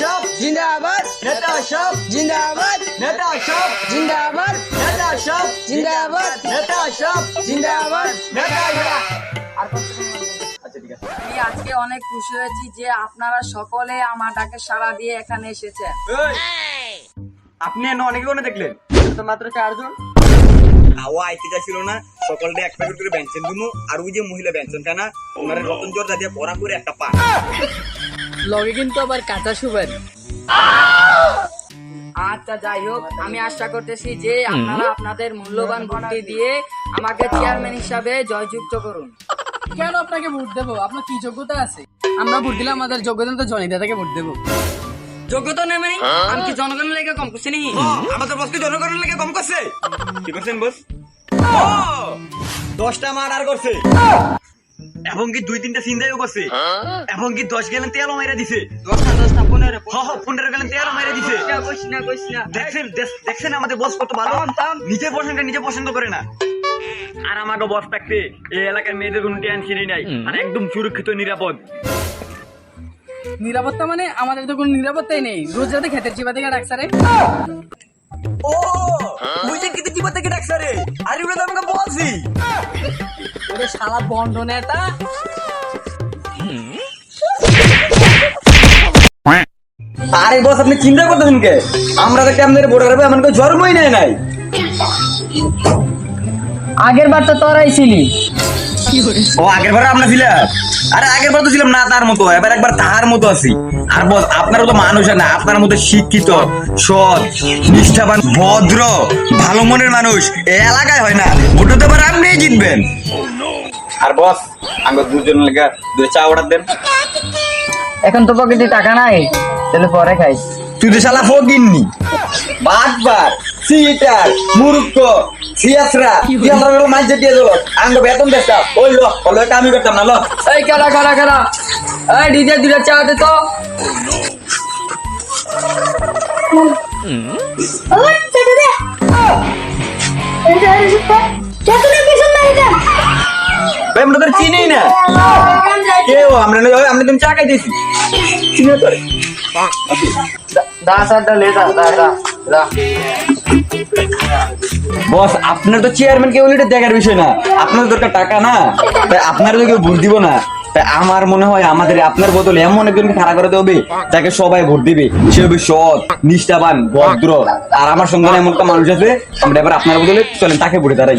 সব জিন্দাবাদ নেতা সব জিন্দাবাদ নেতা সব জিন্দাবাদ নেতা সব জিন্দাবাদ নেতা সব জিন্দাবাদ নেতা আচ্ছা আমি আজকে অনেক খুশি হয়েছি যে আপনারা সকলে আমার ডাকে সাড়া দিয়ে এখানে এসেছেন। আপনি এনে অনেকে কোনে দেখলেন? তো মাত্র চারজন। আওয়া আইতে যাচ্ছিল না সকলটা এক প্যাকেট করে ব্যঞ্জন দিমু। আর ওই যে মহিলা ব্যঞ্জনটা না ওনার রতন জোর দিয়ে পড়া করে একটা পা লগে কিন্তু আবার কাঁচা শুবেন আচ্ছা যাই হোক আমি আশা করতেছি যে আপনারা আপনাদের মূল্যবান ভোটটি দিয়ে আমাকে চেয়ারম্যান হিসাবে জয়যুক্ত করুন। কেন আপনাকে ভোট দেবো? আপনার কি যোগ্যতা আছে? আমরা ভোট দিলে আমাদের যোগ্যতা তো জনিদা থেকে ভোট দেবো। যোগ্যতা নেই মানে? আমি কি জনগণের লেগে কম করছি নি আমাদের বসকে জনগণের লেগে কম করছে? কি করছেন বস দশটা মার্ডার করছে। এবং কি দুই তিনটা চিন্তাও করছে। এবং কি দশ গেলেন তেলও মেরে দিছে। দশটা দশটা পনেরো হ হ পনেরো গেলেন তেলও মেরে দিছে। কইস না কইস না দেখছেন দেখছেন আমাদের বস কত ভালো? নিজে পছন্দ নিজে পছন্দ করে না। আর আমাকে বস থাকতে এই এলাকার মেয়েদের কোনো টেনশনই নাই। আর একদম সুরক্ষিত নিরাপদ। নিরাপত্তা মানে আমাদের তো কোনো নিরাপত্তাই নেই। রোজ রাতে খেতের চিপা থেকে ডাকছে রে। ও! বুঝে কিন্তু জীবন থেকে ডাকছে রে। আর এগুলো তো আমাকে বলছি। শালা বন্ড নেতা। আরে বস আপনি চিন্তা করতেছেন কে? আমরা তো আপনাদের ভোটার হবে এমন কেউ জন্মই নেয় নাই। আগের বার তো তোরাই ছিলি। ও আগের বার আমরা ছিলাম। আরে আগের বার তো ছিলাম না তার মতো এবার একবার তাহার মতো আছি। আর বস আপনারও তো মানুষ না আপনার মতো শিক্ষিত সৎ নিষ্ঠাবান ভদ্র ভালো মনের মানুষ এই এলাকায় হয় না। ভোটে তো এবার আপনিই জিতবেন। আর বস আমার দুজন লেগে দুই চা অর্ডার দেন। এখন তো পকেটে টাকা নাই তাহলে পরে খাই। তুই তো শালা ফকিননি। বাটবার সিটার মূর্খ সিয়াসরা তুই আমরা হলো মাছ দিয়ে দেবো। আঙ্গ বেতন দেশটা ওই লো বলো এটা আমি করতাম না লো। এই কারা কারা কারা? এই ডিজে দুটা চা দে তো। ওর ছেড়ে দে। এটা কিছু নাই এটা ভাই আমরা তোর চিনি না। কেউ আমরা না আমরা তুমি চা চিনি তোরে। বস আপনার তো চেয়ারম্যান কেউ দেখার বিষয় না। আপনার দরকার টাকা না। তাই আপনার তো কেউ ভোট দিব না। তাই আমার মনে হয় আমাদের আপনার বদলে এমন একজনকে খাড়া করাতে হবে তাকে সবাই ভোট দিবে। সে হবে সৎ নিষ্ঠাবান ভদ্র। আর আমার সঙ্গে এমন একটা মানুষ আছে আমরা এবার আপনার বদলে চলেন তাকে ভোটে দাঁড়াই।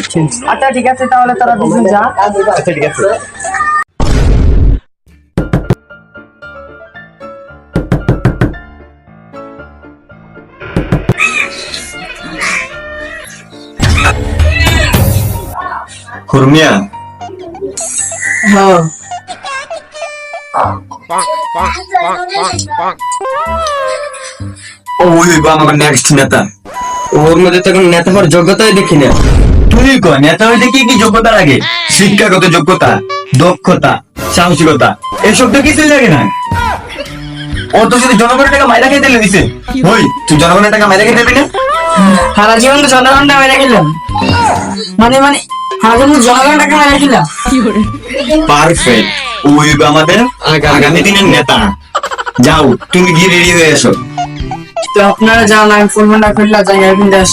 আচ্ছা ঠিক আছে তাহলে তোরা দুজন যা। আচ্ছা ঠিক আছে। খুরমিয়া হ্যাঁ। ওই আমার নেক্সট নেতা। ওর মধ্যে তো কোনো নেতা হওয়ার যোগ্যতাই দেখি না। তুই ক নেতা হইতে কি কি যোগ্যতা লাগে? শিক্ষাগত যোগ্যতা দক্ষতা সাহসিকতা এসব তো কিছুই লাগে না। ও তো শুধু জনগণের টাকা মাইরা খেতে দিছে। ওই তুই জনগণের টাকা মাইরা খেতে না? সারা জীবন তো জনগণটা মেরে গেলাম মানে মানে সারা জীবন জনগণ টাকা মেরে গেলাম পারফেক্ট ওই হইবো আমাদের আগামী দিনের নেতা। যাও তুমি গিয়ে রেডি হয়ে এসো। তো আপনারা যান আমি ফোন খুললা যাই একদিন যাস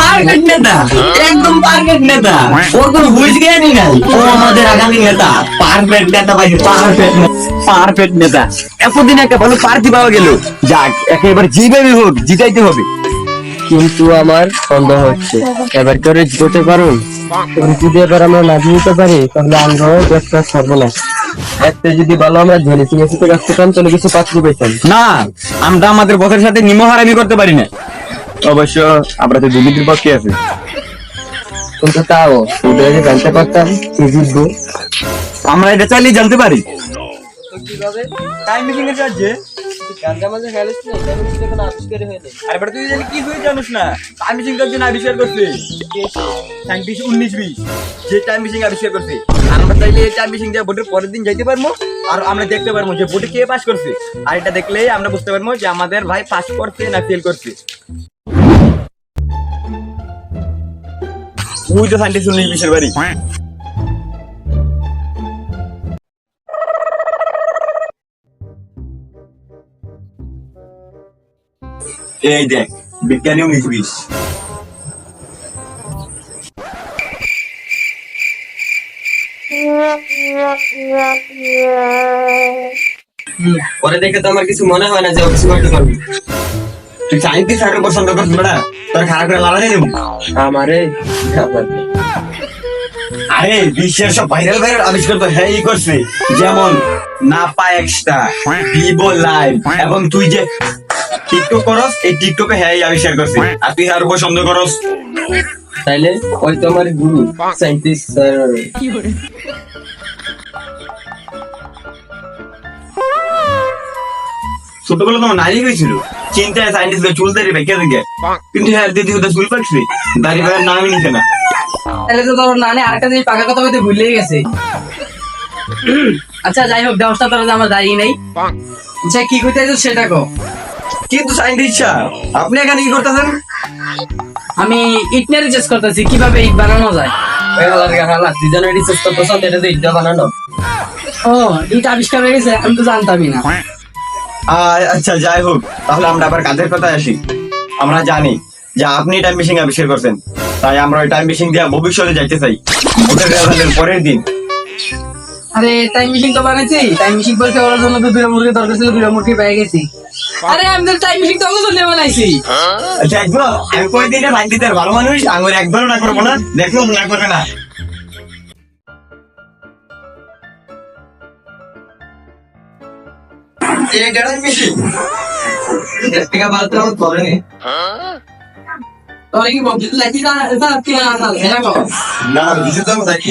পারফেক্ট নেতা একদম পারফেক্ট নেতা। ওর কোনো হুইজ নাই। ও আমাদের আগামী নেতা। পারফেক্ট নেতা ভাই পারফেক্ট পারফেক্ট নেতা। এতদিন একটা ভালো প্রার্থী পাওয়া গেল। যাক একেবারে যেভাবে হোক জিতাইতে হবে। কিন্তু আমার সন্দেহ হচ্ছে। এবার করে জিততে পারুন? যদি এবার আমরা না জিততে পারি তাহলে আমরাও একটা সর্বনাশ একটা যদি ভালো আমরা ধনী সিং এসে কাজ করতাম তাহলে কিছু পাত্রী পেতাম। না আমরা আমাদের বসের সাথে নিমহারামি করতে পারি না। অবশ্য আমরা তো দুর্নীতির পক্ষে আছি। কিন্তু তাও যদি জানতে পারতাম কি জিতবো। আমরা এটা চাইলেই জানতে পারি। টাইম সাহায্যে গাঞ্জা মাঝে খেলিস না টাইম মেশিং কোনো আবিষ্কার হয়নি আরে বেটা তুই জানি কি তুই জানিস না? টাইম মেশিন কার জন্য আবিষ্কার করছে সায়েন্টিস্ট উনিশ বিশ। যে টাইম মেশিন আবিষ্কার করছে আর আমরা চাইলে এই টাইম মেশিন দিয়ে ভোটের পরের দিন যাইতে পারব আর আমরা দেখতে পারব যে ভোটে কে পাস করছে। আর এটা দেখলেই আমরা বুঝতে পারব যে আমাদের ভাই পাস করছে না ফেল করছে। ওই তো সায়েন্টিস্ট উনিশ বিশের বাড়ি এই দেখ বিজ্ঞানীও বিশ পরে দেখে তো আমার কিছু মনে হয় না যে অফিস করতে পারবি। তুই সাইন্টিস্ট আর পছন্দ করছিস বেটা? তোর খারাপ করে লালা দিয়ে দেবো আমারে আরে বিশ্বের সব ভাইরাল ভাইরাল আবিষ্কার তো হ্যাঁ করছে। যেমন নাপা এক্সট্রা ভিভো লাইভ এবং তুই যে টিকটক করস এই টিকটকে হ্যাঁ আবিষ্কার করছে। আর তুই আর পছন্দ করস। তাইলে ওই তো আমার গুরু সাইন্টিস্ট স্যার ছোটবেলা তোমার নারী হয়েছিল চিন্তায় সাইন্টিস্ট চুল দাঁড়িয়ে দেখে কিন্তু হ্যাঁ দিদি হতে চুল দাঁড়িয়ে নামই নিতে না। তাহলে তো তোর নানি আরেকটা জিনিস পাকা কথা বলতে ভুলেই গেছে। আচ্ছা যাই হোক ব্যবস্থা যে আমার দাঁড়িয়ে নেই। আচ্ছা কি করতে সেটা কো কিন্তু সাইন্টিস্ট আপনি এখানে কি করতেছেন? আমি ইট নিয়ে রিসার্চ করতেছি কীভাবে ইট বানানো যায়? ও ইট আবিষ্কার হয়ে গেছে আমি তো জানতামই না। আচ্ছা যাই হোক তাহলে আমরা আবার কাজের কথায় আসি? আমরা জানি যে আপনি টাইম মেশিন আবিষ্কার করছেন তাই আমরা ওই টাইম মেশিন দিয়ে ভবিষ্যতে যাইতে চাই। ভোটের রেজাল্টের পরের দিন। আরে টাইম মেশিন তো বানাইছি টাইম মেশিন পরীক্ষা করার জন্য তো মুরগি দরকার ছিল মুরগি পেয়ে গেছি। আরে আমি তো টাইম মেশিন তো জন্য বানাইছি। আচ্ছা একবার আমি কই দিনে লাইন দিতে ভালো মানুষ আঙুর একবারও না করব না। দেখল না করবে না। তোর লাইছি তো দেখি